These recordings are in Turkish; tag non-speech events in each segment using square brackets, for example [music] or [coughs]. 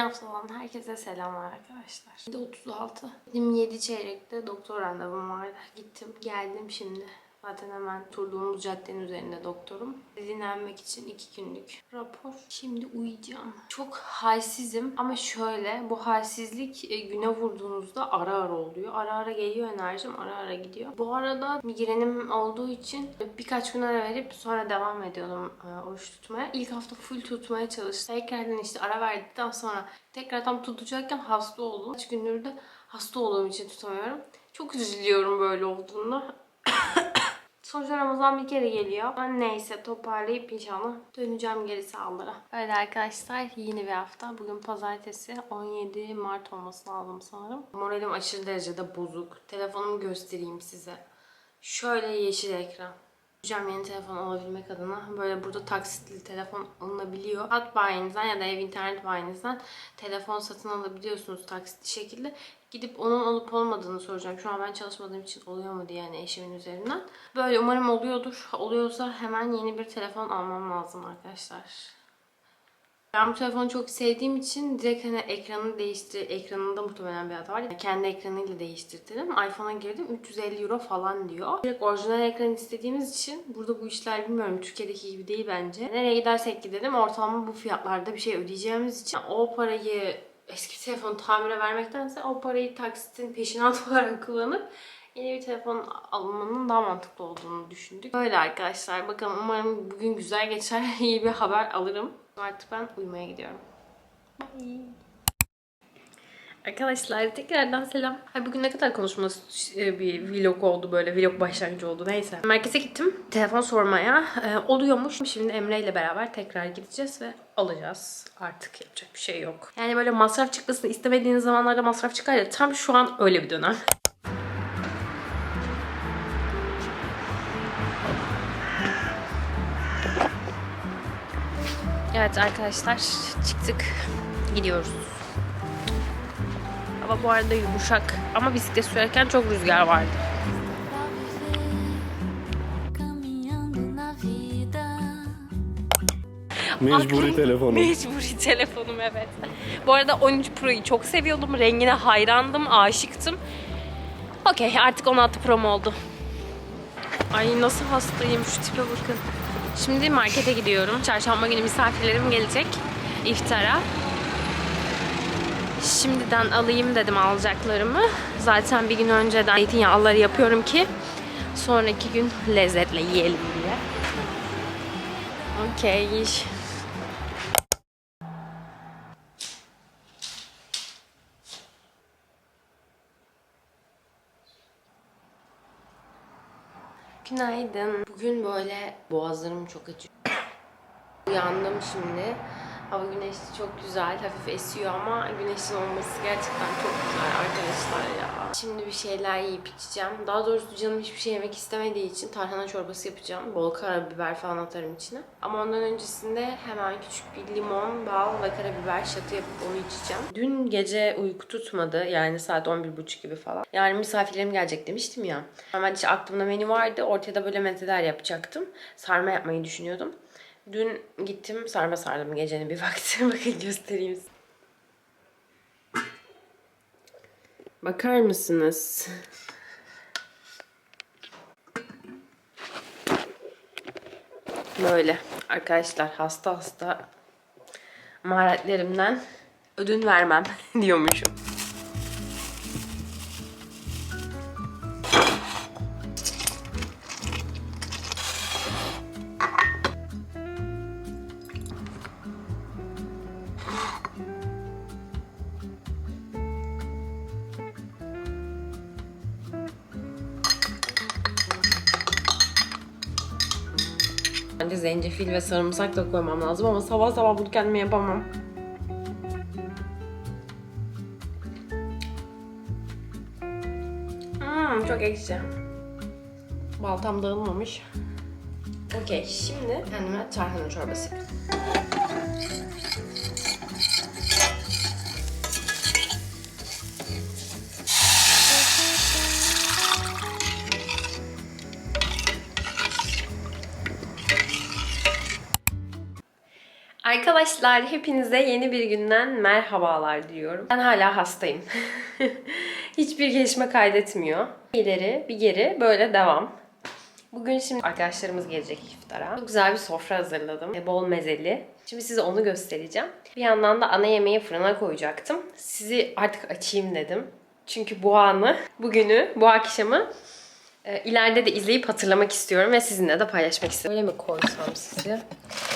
Yeni haftadan herkese selamlar arkadaşlar. 7.36. Benim 7 çeyrekte doktor randevum vardı. Gittim, geldim şimdi. Zaten hemen oturduğumuz caddenin üzerinde doktorum. Dinlenmek için 2 günlük rapor. Şimdi uyuyacağım. Çok halsizim ama şöyle bu halsizlik e, güne vurduğunuzda ara ara oluyor. Ara ara geliyor enerjim, ara ara gidiyor. Bu arada migrenim olduğu için birkaç gün ara verip sonra devam ediyordum e, oruç tutmaya. İlk hafta full tutmaya çalıştım. Tekrardan işte ara verdikten sonra tekrar tam tutacakken hasta oldum. Kaç gündür de hasta olduğum için tutamıyorum. Çok üzülüyorum böyle olduğunda. Sonuçta Ramazan bir kere geliyor. Ama neyse toparlayıp inşallah döneceğim geri sağlara. Öyle arkadaşlar yeni bir hafta. Bugün pazartesi 17 Mart olması lazım sanırım. Moralim aşırı derecede bozuk. Telefonumu göstereyim size. Şöyle yeşil ekran. Hocam yeni telefon alabilmek adına böyle burada taksitli telefon alınabiliyor. Hat bayinizden ya da ev internet bayinizden telefon satın alabiliyorsunuz taksitli şekilde. Gidip onun olup olmadığını soracağım. Şu an ben çalışmadığım için oluyor mu diye yani eşimin üzerinden. Böyle umarım oluyordur. Oluyorsa hemen yeni bir telefon almam lazım arkadaşlar. Ben bu telefonu çok sevdiğim için direkt hani ekranını değiştir, ekranında muhtemelen bir hata var. Kendi ekranıyla değiştirdim. iPhone'a girdim 350 euro falan diyor. Direkt orijinal ekran istediğimiz için burada bu işler bilmiyorum Türkiye'deki gibi değil bence. Nereye gidersek gidelim ortalama bu fiyatlarda bir şey ödeyeceğimiz için o parayı eski telefonu tamire vermektense o parayı taksitin peşinat [laughs] olarak kullanıp yeni bir telefon almanın daha mantıklı olduğunu düşündük. Böyle arkadaşlar bakalım umarım bugün güzel geçer [laughs] iyi bir haber alırım. Artık ben uyumaya gidiyorum. Bye. Arkadaşlar tekrardan selam. Ay bugün ne kadar konuşması e, bir vlog oldu böyle vlog başlangıcı oldu neyse. Merkeze gittim telefon sormaya. Ee, oluyormuş. Şimdi Emre ile beraber tekrar gideceğiz ve alacağız. Artık yapacak bir şey yok. Yani böyle masraf çıkmasını istemediğiniz zamanlarda masraf çıkar ya tam şu an öyle bir dönem. Evet arkadaşlar çıktık. Gidiyoruz. Hava bu arada yumuşak ama bisiklet sürerken çok rüzgar vardı. Mecburi Aklım- telefonu. Mecburi telefonum evet. Bu arada 13 Pro'yu çok seviyordum. Rengine hayrandım, aşıktım. Okey artık 16 Pro'm oldu. Ay nasıl hastayım şu tipe bakın. Şimdi markete gidiyorum. Çarşamba günü misafirlerim gelecek iftara. Şimdiden alayım dedim alacaklarımı. Zaten bir gün önceden zeytinyağları yapıyorum ki sonraki gün lezzetle yiyelim diye. Okey. Günaydın. Bugün böyle boğazlarım çok acıyor. Uyandım şimdi. Hava güneşli çok güzel. Hafif esiyor ama güneşin olması gerçekten çok güzel arkadaşlar ya. Şimdi bir şeyler yiyip içeceğim. Daha doğrusu canım hiçbir şey yemek istemediği için tarhana çorbası yapacağım. Bol karabiber falan atarım içine. Ama ondan öncesinde hemen küçük bir limon, bal ve karabiber şatı yapıp onu içeceğim. Dün gece uyku tutmadı. Yani saat 11.30 gibi falan. Yani misafirlerim gelecek demiştim ya. Hemen işte aklımda menü vardı. Ortaya da böyle mezeler yapacaktım. Sarma yapmayı düşünüyordum. Dün gittim sarma sardım gecenin bir vakti. [laughs] Bakın göstereyim. Bakar mısınız? Böyle arkadaşlar hasta hasta maharetlerimden ödün vermem [laughs] diyormuşum. Zencefil ve sarımsak da koymam lazım ama sabah sabah bunu kendime yapamam. Hmm, çok ekşi. Baltam dağılmamış. Okey, şimdi kendime tarhana çorbası Arkadaşlar hepinize yeni bir günden merhabalar diliyorum. Ben hala hastayım. [laughs] Hiçbir gelişme kaydetmiyor. İleri bir geri böyle devam. Bugün şimdi arkadaşlarımız gelecek iftara. Çok güzel bir sofra hazırladım. E, Bol mezeli. Şimdi size onu göstereceğim. Bir yandan da ana yemeği fırına koyacaktım. Sizi artık açayım dedim. Çünkü bu anı, bugünü, bu akşamı e, ileride de izleyip hatırlamak istiyorum ve sizinle de paylaşmak istiyorum. Öyle mi koysam sizi?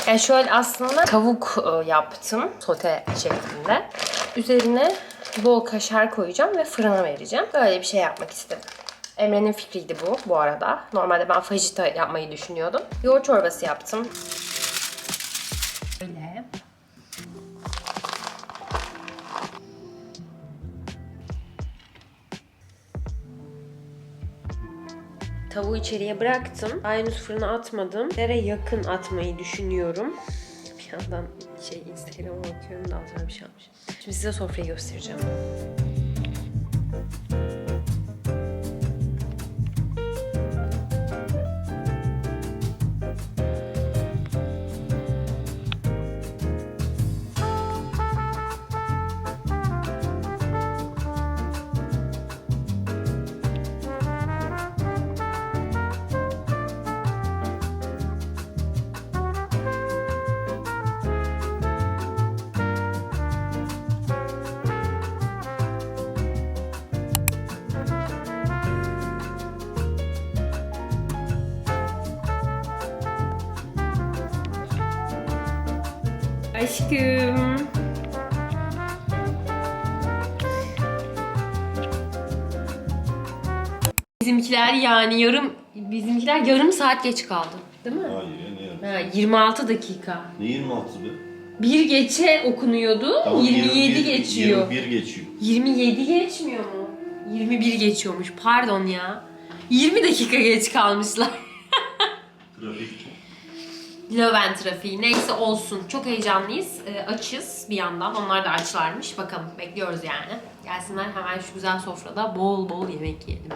Yani şöyle aslında tavuk e, yaptım sote şeklinde. Üzerine bol kaşar koyacağım ve fırına vereceğim. Böyle bir şey yapmak istedim. Emre'nin fikriydi bu bu arada. Normalde ben fajita yapmayı düşünüyordum. Yoğurt çorbası yaptım. Böyle. Tavuğu içeriye bıraktım. Daha fırına atmadım. Dere yakın atmayı düşünüyorum. Bir yandan şey Instagram'a bakıyorum da altına bir şey almış. Şimdi size sofrayı göstereceğim. Aşkım. Bizimkiler yani yarım bizimkiler yarım saat geç kaldı. Değil mi? Hayır ya ne? Ha, 26 dakika. Ne 26 be? Bir geçe okunuyordu. Tamam, 27 21 geçiyor. 21 geçiyor. 27 geçmiyor mu? 21 geçiyormuş. Pardon ya. 20 dakika geç kalmışlar. [laughs] Trafik. Löwen trafiği. Neyse olsun. Çok heyecanlıyız. Ee, açız bir yandan. Onlar da açlarmış. Bakalım bekliyoruz yani. Gelsinler hemen şu güzel sofrada bol bol yemek yiyelim.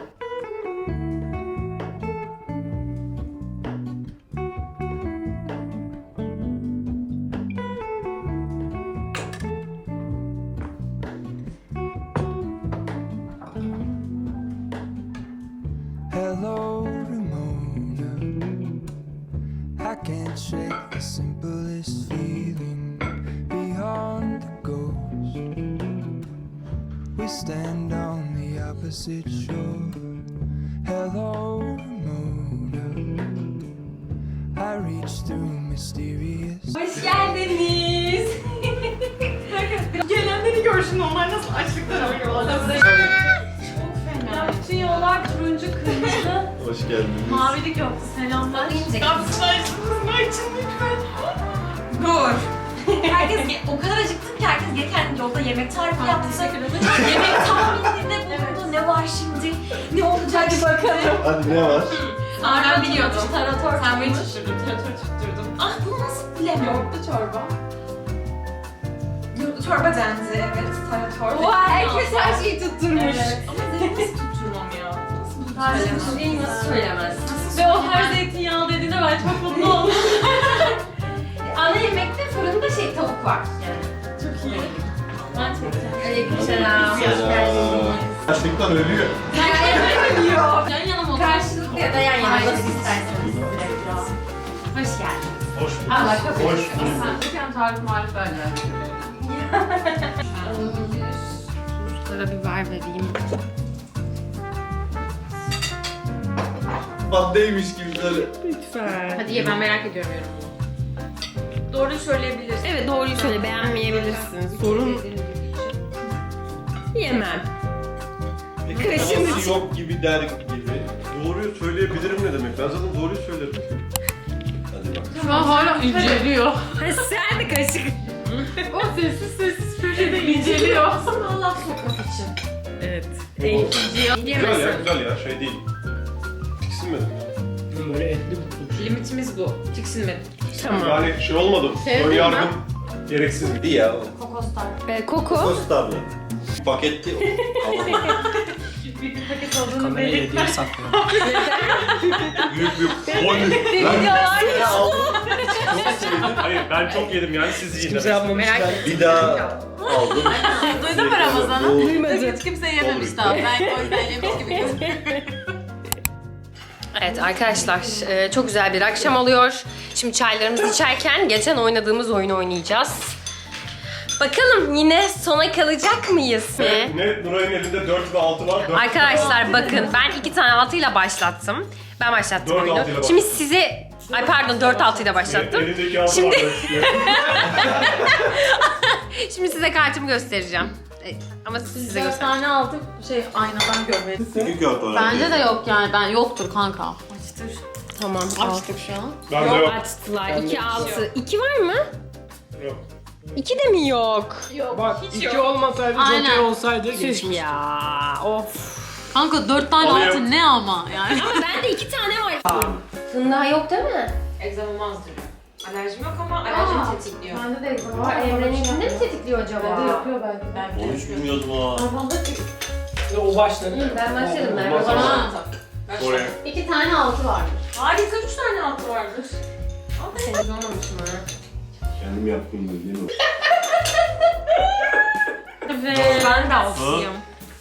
Geldiniz. [laughs] Gelenleri görsün onlar nasıl açlıktan ölüyorlar. Çok fena. Bütün yollar turuncu, kırmızı, Hoş geldiniz. mavilik yoktu. Selamlar. inecek. Yapsın açsın açın lütfen. Dur. Herkes [laughs] o kadar acıktım ki herkes gelirken yolda yemek tarifi yaptı. yemek [laughs] tahmininde bulundu. Ne var şimdi? Ne olacak? Hadi bakalım. Hadi ne var? Sonra biliyordum. Tarator Sen beni tutturdun, tiyatro tutturdun. Ah bunu nasıl bilemiyorum? Yoğurtlu çorba. Yo- Çorba dendi evet. Tarator. Oha, herkes her şeyi tutturmuş. Evet. Ama nasıl tutturmam ya? Nasıl Şeyi nasıl söylemez? Ve o her zeytinyağlı dediğinde ben çok mutlu oldum. [laughs] [laughs] Ana yemekte fırında şey tavuk var. Yani. çok iyi. Ben çekeceğim. Aleykümselam. Hoş geldiniz. Açlıktan [laughs] ölüyor. Yan yana mı Karşılıklı ya da yan yana nasıl isterseniz. Hoş geldiniz. Hoş bulduk. Allah kabul Hoş etsin. bulduk. Sen lütfen tarif marif ver Tuzlara biber vereyim. Patlıymış gibi böyle. Hadi ye ben merak ediyorum yorumunu. Doğru söyleyebilirsin. Evet doğruyu söyle beğenmeyebilirsin. Sorun yemem. Kaşını- Nasıl yok gibi der gibi. Doğruyu söyleyebilirim ne demek? Ben zaten doğruyu söylerim. Şu an hala inceliyor. [laughs] Sen de kaşık. o sessiz sessiz köşede inceliyor. Allah sokmak için. Evet. Güzel ya güzel ya şey değil. Tiksinmedim. Limitimiz bu. Tiksinmedim. Tamam. Yani şey olmadım. Sevdin Ön yargım gereksiz. İyi ya. Kokoslar. Ee, koku. Kostarlı. Paketli. Bir paket olduğunu Kamerayı belirtmem. hediye saklıyorum. [laughs] Büyük büyük. Oy. Ben aldım. Çok sevdim. Hayır ben çok yedim yani siz yiyin. Kimse yapmamış. Merak ben- Bir daha aldım. [laughs] Duydun mu Ramazan'ı? Bu- Hiç kimse yememiş daha. Ben o yüzden yemiş gibi. Evet arkadaşlar e, çok güzel bir akşam oluyor. Şimdi çaylarımızı içerken geçen oynadığımız oyunu oynayacağız. Bakalım yine sona kalacak mıyız? Ne? Ne Nuray'ın elinde 4 ve 6 var. 4 Arkadaşlar bakın ben iki tane altıyla başlattım. Ben başlattım Dört oyunu. altıyla Şimdi size Ay pardon 4 altıyla başlattım. Elindeki 6 Şimdi-. [laughs] Şimdi size kartımı göstereceğim. E, Ama size Dört göster. tane aldım. Şey aynadan görmedim. Bence de yok yani. Ben yoktur kanka. Açtır. Tamam. Açtık şu an. Bende yok. Açtılar. 2 6. 2 var mı? Yok. 2 de mi yok? Bak iki olmasaydı Aynen. Joker olsaydı Tüh ya. Of. Kanka dört tane Alayım. altın ne ama yani. Ama bende 2 tane var. Fındığa yok değil mi? Egzamam azdırıyor. Alerjim yok ama alerjimi tetikliyor. Bende de egzama var. Emre'ninkinde mi tetikliyor acaba? yapıyor belki. Ben Onu hiç bilmiyordum ha. Ve o başladı. Ben başladım ben. Olmaz ama. Oraya. İki tane altı vardır. Harika 3 tane altı vardır. Seni olmamışım ha. Kendim yaptım da değil mi? Evet. Ben de altıyım.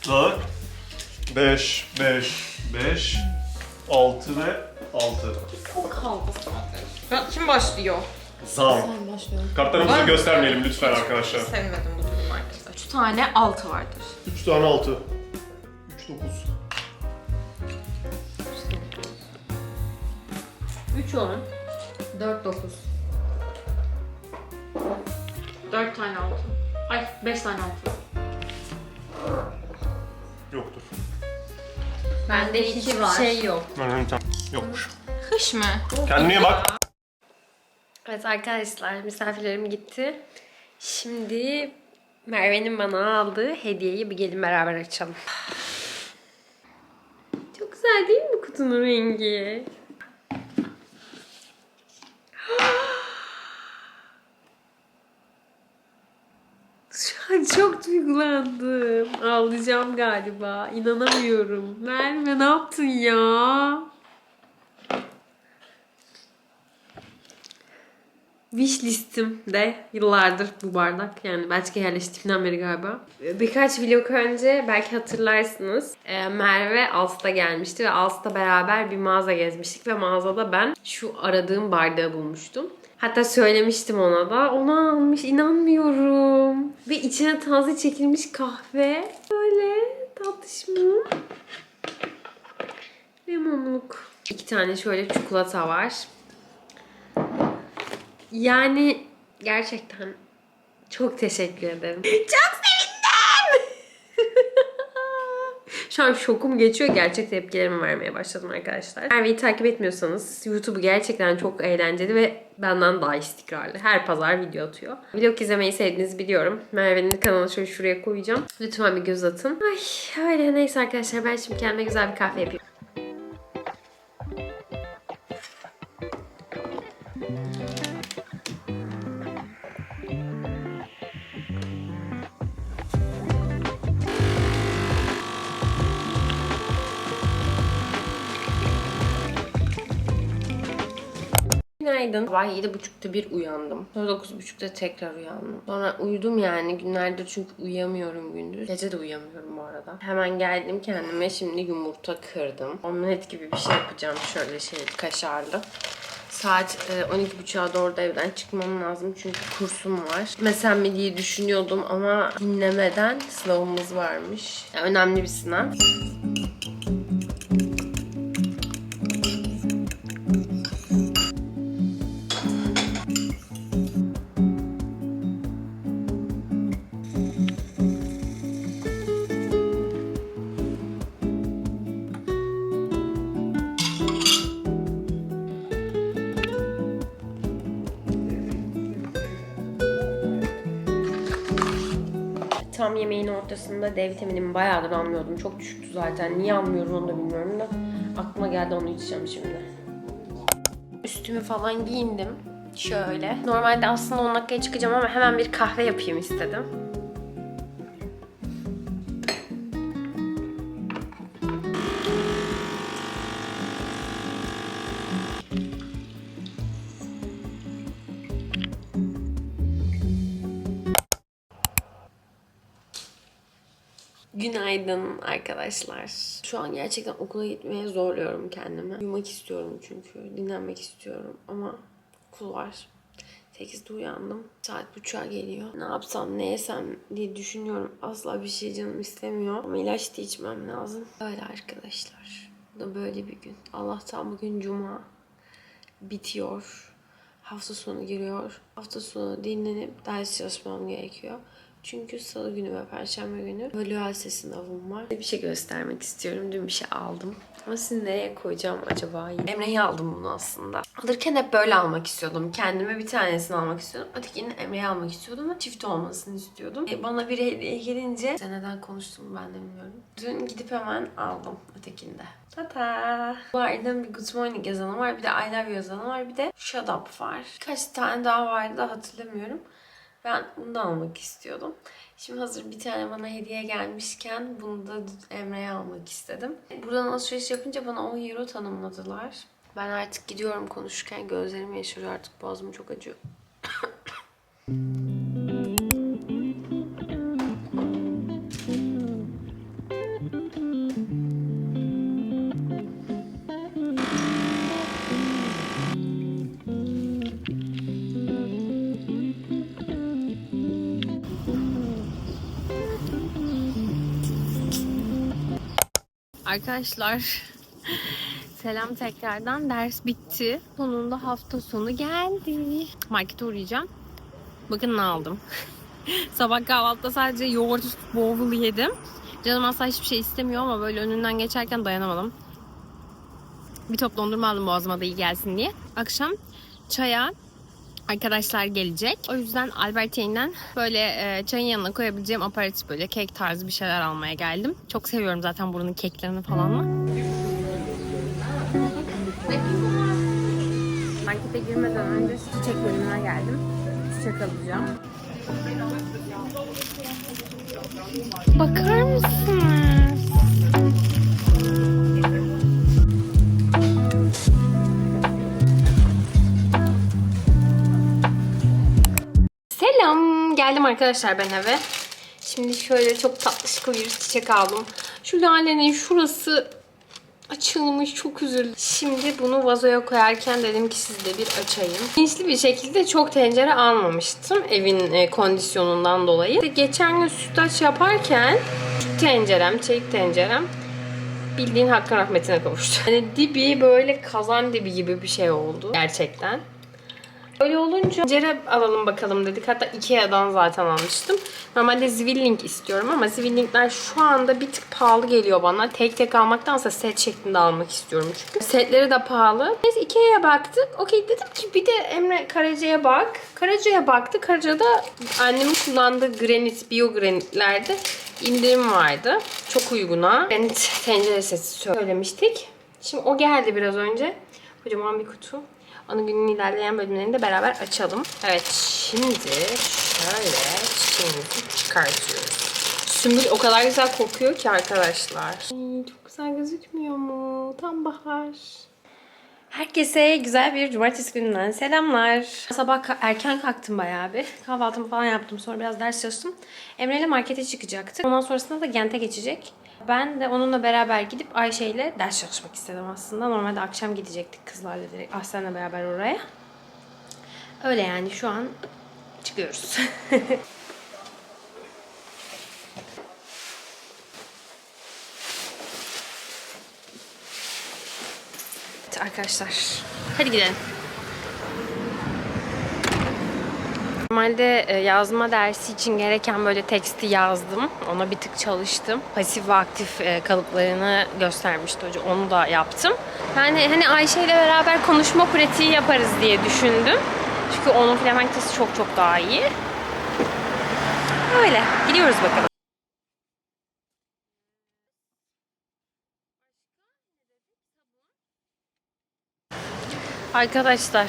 4, 5, 5, 5, 6 ve 6. Kim başlıyor? Zam. Ben başlıyorum. Kartlarımızı göstermeyelim lütfen arkadaşlar. Sevmedim bu durumu arkadaşlar. Üç tane altı vardır. 3 tane 6. 3, 9. 3 10. 4 9. 4 tane altı. Ay 5 tane altı. Yoktur. Bende iki var. şey yok. Yokmuş. Kış mı? Kendine bak. Evet arkadaşlar misafirlerim gitti. Şimdi Merve'nin bana aldığı hediyeyi bir gelin beraber açalım. [sighs] Çok güzel değil mi kutunun rengi? Şu an çok duygulandım. Ağlayacağım galiba. İnanamıyorum. Merve ne yaptın ya? Wish listimde yıllardır bu bardak. Yani belki yerleştiğimden beri galiba. Birkaç vlog önce belki hatırlarsınız. e, Merve Als'ta gelmişti ve Als'ta beraber bir mağaza gezmiştik ve mağazada ben şu aradığım bardağı bulmuştum. Hatta söylemiştim ona da. Ona almış inanmıyorum. Ve içine taze çekilmiş kahve. Böyle tatlış mı? Limonluk. İki tane şöyle çikolata var. Yani gerçekten çok teşekkür ederim. Çok sevindim. Şu an şokum geçiyor. Gerçek tepkilerimi vermeye başladım arkadaşlar. Merve'yi takip etmiyorsanız YouTube'u gerçekten çok eğlenceli ve benden daha istikrarlı. Her pazar video atıyor. Vlog izlemeyi sevdiğinizi biliyorum. Merve'nin kanalını şöyle şuraya koyacağım. Lütfen bir göz atın. Ay öyle neyse arkadaşlar ben şimdi kendime güzel bir kahve yapayım. Günaydın. Sabah 7.30'da bir uyandım. Sonra 9.30'da tekrar uyandım. Sonra uyudum yani günlerdir çünkü uyuyamıyorum gündüz. Gece de uyuyamıyorum bu arada. Hemen geldim kendime şimdi yumurta kırdım. Omlet gibi bir şey yapacağım şöyle şey kaşarlı. Saat e, 12.30'a doğru da evden çıkmam lazım çünkü kursum var. Mesela mi diye düşünüyordum ama dinlemeden sınavımız varmış. Yani önemli bir sınav. Ortasında D vitaminimi bayağıdır almıyordum. Çok düşüktü zaten. Niye almıyorum onu da bilmiyorum da. Aklıma geldi onu içeceğim şimdi. Üstümü falan giyindim. Şöyle. Normalde aslında 10 dakikaya çıkacağım ama hemen bir kahve yapayım istedim. Günaydın arkadaşlar. Şu an gerçekten okula gitmeye zorluyorum kendimi. Uyumak istiyorum çünkü. Dinlenmek istiyorum ama okul var. 8'de uyandım. Saat buçuğa geliyor. Ne yapsam, ne yesem diye düşünüyorum. Asla bir şey canım istemiyor. Ama ilaç da içmem lazım. Öyle arkadaşlar. Bu da böyle bir gün. Allah'tan bugün cuma. Bitiyor. Hafta sonu giriyor. Hafta sonu dinlenip ders çalışmam gerekiyor. Çünkü salı günü ve perşembe günü bölüğel sınavım var. Bir şey göstermek istiyorum. Dün bir şey aldım. Ama sizi nereye koyacağım acaba? Emre'ye aldım bunu aslında. Alırken hep böyle almak istiyordum. Kendime bir tanesini almak istiyordum. Ötekini Emre'ye almak istiyordum ve çift olmasını istiyordum. E, bana bir hediye gelince size neden konuştum ben de bilmiyorum. Dün gidip hemen aldım ötekinde. Tata. Bu arada bir Good Morning yazanı var. Bir de I Love yazanı var. Bir de Shut Up var. Kaç tane daha vardı hatırlamıyorum. Ben bunu da almak istiyordum. Şimdi hazır bir tane bana hediye gelmişken bunu da Emre'ye almak istedim. Buradan alışveriş yapınca bana 10 euro tanımladılar. Ben artık gidiyorum konuşurken gözlerim yaşarıyor artık boğazım çok acıyor. [coughs] Arkadaşlar [laughs] selam tekrardan ders bitti. Sonunda hafta sonu geldi. Markete uğrayacağım. Bakın ne aldım. [laughs] Sabah kahvaltıda sadece yoğurt boğulu yedim. Canım asla hiçbir şey istemiyor ama böyle önünden geçerken dayanamadım. Bir top dondurma aldım boğazıma da iyi gelsin diye. Akşam çaya arkadaşlar gelecek. O yüzden Albertine'den böyle e, çayın yanına koyabileceğim aparatif böyle kek tarzı bir şeyler almaya geldim. Çok seviyorum zaten buranın keklerini falan da. Markete girmeden önce şu çiçek bölümüne geldim. Çiçek alacağım. Bakar mısınız? Arkadaşlar ben eve. Şimdi şöyle çok tatlış bir çiçek aldım. Şu lalenin şurası açılmış çok üzüldüm. Şimdi bunu vazoya koyarken dedim ki sizde bir açayım. Bilinçli bir şekilde çok tencere almamıştım evin e, kondisyonundan dolayı. Geçen gün sütlaç yaparken tencerem, çelik tencerem bildiğin hakkın rahmetine kavuştu. Hani dibi böyle kazan dibi gibi bir şey oldu gerçekten. Öyle olunca tencere alalım bakalım dedik. Hatta Ikea'dan zaten almıştım. Normalde Zwilling istiyorum ama Zwilling'ler şu anda bir tık pahalı geliyor bana. Tek tek almaktansa set şeklinde almak istiyorum çünkü. Setleri de pahalı. Neyse Ikea'ya baktık. Okey dedim ki bir de Emre Karaca'ya bak. Karaca'ya baktı. Karaca'da annemin kullandığı granit, bio granitlerde indirim vardı. Çok uyguna. Granit tencere seti söylemiştik. Şimdi o geldi biraz önce. Kocaman bir kutu. Onu günün ilerleyen bölümlerinde beraber açalım. Evet şimdi şöyle çiçeğimizi çıkartıyoruz. Sümbül o kadar güzel kokuyor ki arkadaşlar. Ay, çok güzel gözükmüyor mu? Tam bahar. Herkese güzel bir cumartesi gününden selamlar. Sabah ka- erken kalktım bayağı bir. Kahvaltımı falan yaptım. Sonra biraz ders çalıştım. Emre ile markete çıkacaktık. Ondan sonrasında da Gent'e geçecek. Ben de onunla beraber gidip Ayşe ile ders çalışmak istedim aslında. Normalde akşam gidecektik kızlarla direkt Ahsen'le beraber oraya. Öyle yani şu an çıkıyoruz. [laughs] Arkadaşlar. Hadi gidelim. Normalde e, yazma dersi için gereken böyle teksti yazdım. Ona bir tık çalıştım. Pasif ve aktif e, kalıplarını göstermişti hoca. Onu da yaptım. Yani hani Ayşe ile beraber konuşma pratiği yaparız diye düşündüm. Çünkü onun Flemenkçesi çok çok daha iyi. Öyle. Gidiyoruz bakalım. Arkadaşlar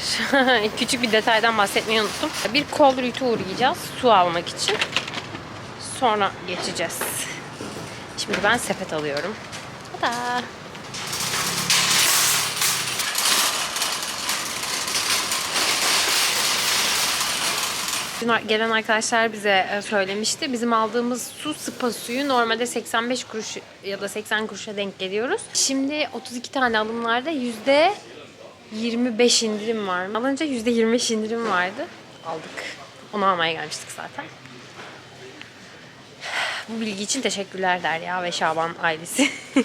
[laughs] küçük bir detaydan bahsetmeyi unuttum. Bir Colruyt'e uğrayacağız su almak için. Sonra geçeceğiz. Şimdi ben sepet alıyorum. Tada! Dün Gelen arkadaşlar bize e, söylemişti. Bizim aldığımız su spa suyu normalde 85 kuruş ya da 80 kuruşa denk geliyoruz. Şimdi 32 tane alımlarda yüzde 25 indirim var. Alınca yüzde 25 indirim vardı. Aldık. Onu almaya gelmiştik zaten. Bu bilgi için teşekkürler Derya ve Şaban ailesi. [laughs]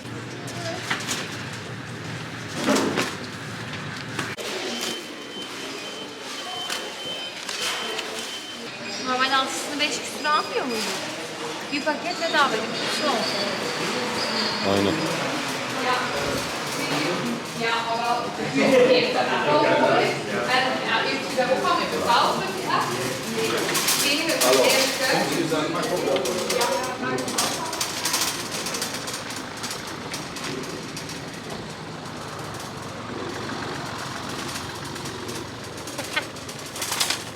Normal altısını 5 küsur almıyor muydu? Bir paket bedava bir kutusu olsun. Aynen.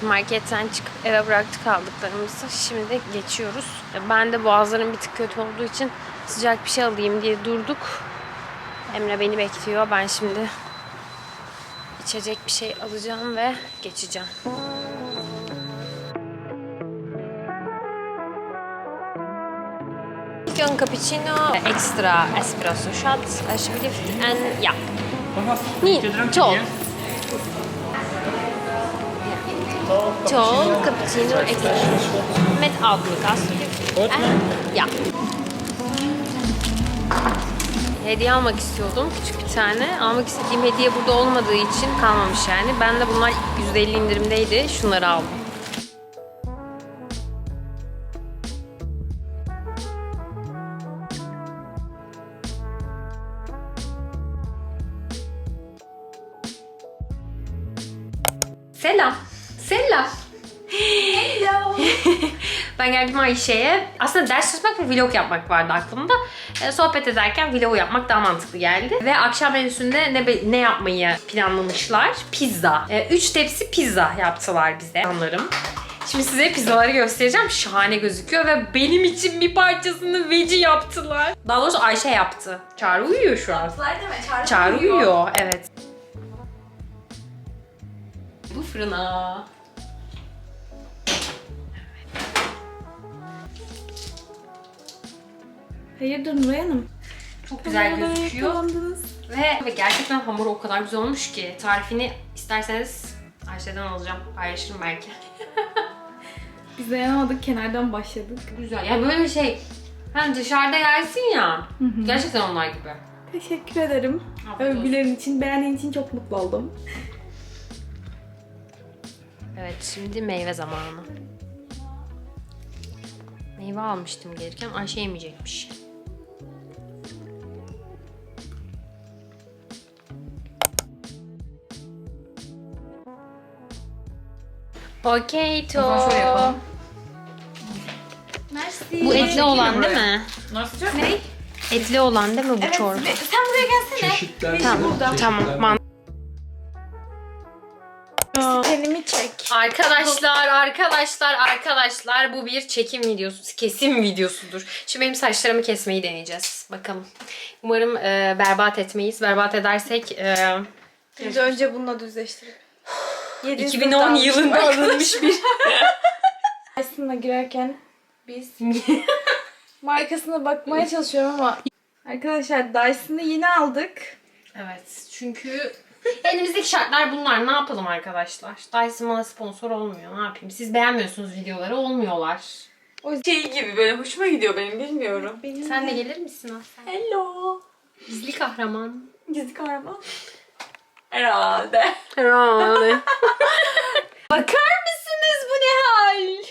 Marketten çıkıp eve bıraktık aldıklarımızı. Şimdi geçiyoruz. Ben de boğazlarım bir tık kötü olduğu için sıcak bir şey alayım diye durduk. Emre beni bekliyor. Ben şimdi içecek bir şey alacağım ve geçeceğim. Ön cappuccino, extra espresso shot, alsjeblieft. En ja, niet, tol. Tol, cappuccino, extra. Met alcohol, alsjeblieft. En ja. Hediye almak istiyordum. Küçük bir tane. Almak istediğim hediye burada olmadığı için kalmamış yani. Ben de bunlar %50 indirimdeydi. Şunları aldım. Geldim Ayşe'ye. Aslında ders çalışmak ve vlog yapmak vardı aklımda. E, sohbet ederken vlog yapmak daha mantıklı geldi. Ve akşam menüsünde ne, ne yapmayı planlamışlar? Pizza. E, üç tepsi pizza yaptılar bize. Sanırım. Şimdi size pizzaları göstereceğim. Şahane gözüküyor ve benim için bir parçasını veci yaptılar. Daha doğrusu Ayşe yaptı. Çağrı uyuyor şu an. Yaptılar deme. Çağrı, Çağrı uyuyor. Evet. Bu fırına. Hayırdır Nuray Hanım? Çok güzel gözüküyor. Ve, ve gerçekten hamuru o kadar güzel olmuş ki. Tarifini isterseniz Ayşe'den alacağım. Paylaşırım belki. [laughs] Biz dayanamadık kenardan başladık. Güzel. Yani böyle bir şey. Hani dışarıda yersin ya. Gerçekten onlar gibi. Teşekkür ederim. Afiyet olsun. Övgülerin için, beğendiğin için çok mutlu oldum. Evet şimdi meyve zamanı. Meyve almıştım gelirken Ayşe yemeyecekmiş. Okey to. O zaman şöyle yapalım. Bu etli olan değil mi? Nasıl? Ne? Etli olan değil mi bu çorba? Sen buraya gelsene. Çeşitler. Tamam, tamam. Man- Kendimi çek. Arkadaşlar, arkadaşlar, arkadaşlar bu bir çekim videosu, kesim videosudur. Şimdi benim saçlarımı kesmeyi deneyeceğiz. Bakalım. Umarım e, berbat etmeyiz. Berbat edersek e, Biz önce bununla düzleştirip. 2010 yılında alınmış bir [laughs] Aslında girerken biz [laughs] markasına bakmaya çalışıyorum ama Arkadaşlar Dyson'ı yeni aldık. Evet çünkü elimizdeki şartlar bunlar. Ne yapalım arkadaşlar? Dyson bana sponsor olmuyor. Ne yapayım? Siz beğenmiyorsunuz videoları. Olmuyorlar. Şey gibi böyle hoşuma gidiyor benim bilmiyorum. Benim Sen de gelir misin Aslan? Hello. Gizli kahraman. Gizli kahraman. Herhalde. Herhalde. [laughs] Bakar mısınız bu ne hal?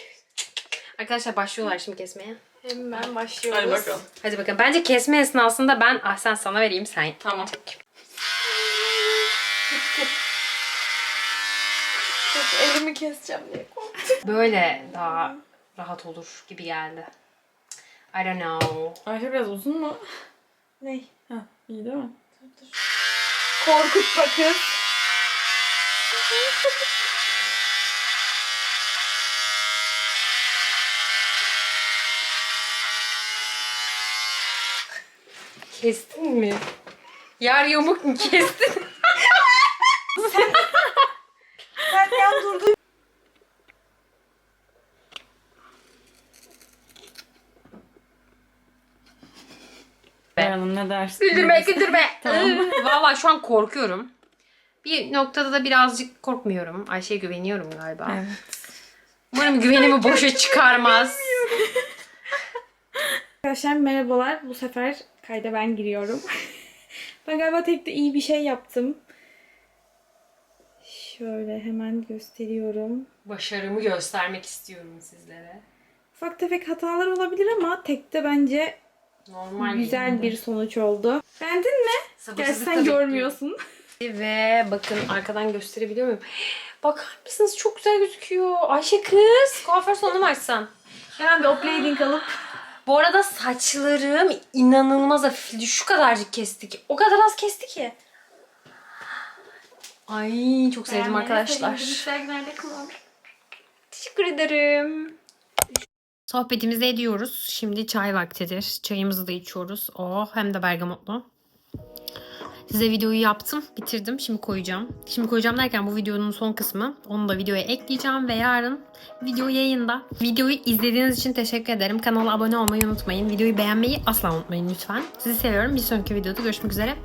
Arkadaşlar başlıyorlar şimdi kesmeye. Hemen başlıyoruz. Hadi bakalım. Hadi bakalım. Bence kesme esnasında ben ah sen sana vereyim sen. Tamam. Çok elimi keseceğim diye korktum. Böyle daha rahat olur gibi geldi. I don't know. Ayşe biraz uzun mu? Ne? Ha, iyi değil mi? Korkutma kız. Kestin mi? Yar yamuk mu kestin? Sen [laughs] yan durdun. Çağıralım ne dersin? Güldürme güldürme. [laughs] Tamam. Valla şu an korkuyorum. Bir noktada da birazcık korkmuyorum. Ayşe'ye güveniyorum galiba. Evet. Umarım güvenimi boşa çıkarmaz. Arkadaşlar merhabalar. Bu sefer kayda ben giriyorum. [laughs] ben galiba tek de iyi bir şey yaptım. Şöyle hemen gösteriyorum. Başarımı göstermek istiyorum sizlere. Ufak tefek hatalar olabilir ama tekte bence Normal güzel bir sonuç oldu. Beğendin mi? Gerçi sen görmüyorsun. [laughs] Ve bakın arkadan gösterebiliyor muyum? Bakar mısınız? Çok güzel gözüküyor. Ayşe kız. Kuaför salonu mu açsan? Hemen bir upgrading alıp Bu arada saçlarım inanılmaz hafifledi. Şu kadarcık kestik. O kadar az kesti ki. Ay çok sevdim arkadaşlar. Sergilerde kullan. Teşekkür ederim. Sohbetimizi ediyoruz. Şimdi çay vaktidir. Çayımızı da içiyoruz. Oh hem de bergamotlu. Size videoyu yaptım, bitirdim. Şimdi koyacağım. Şimdi koyacağım derken bu videonun son kısmı. Onu da videoya ekleyeceğim ve yarın video yayında. Videoyu izlediğiniz için teşekkür ederim. Kanala abone olmayı unutmayın. Videoyu beğenmeyi asla unutmayın lütfen. Sizi seviyorum. Bir sonraki videoda görüşmek üzere.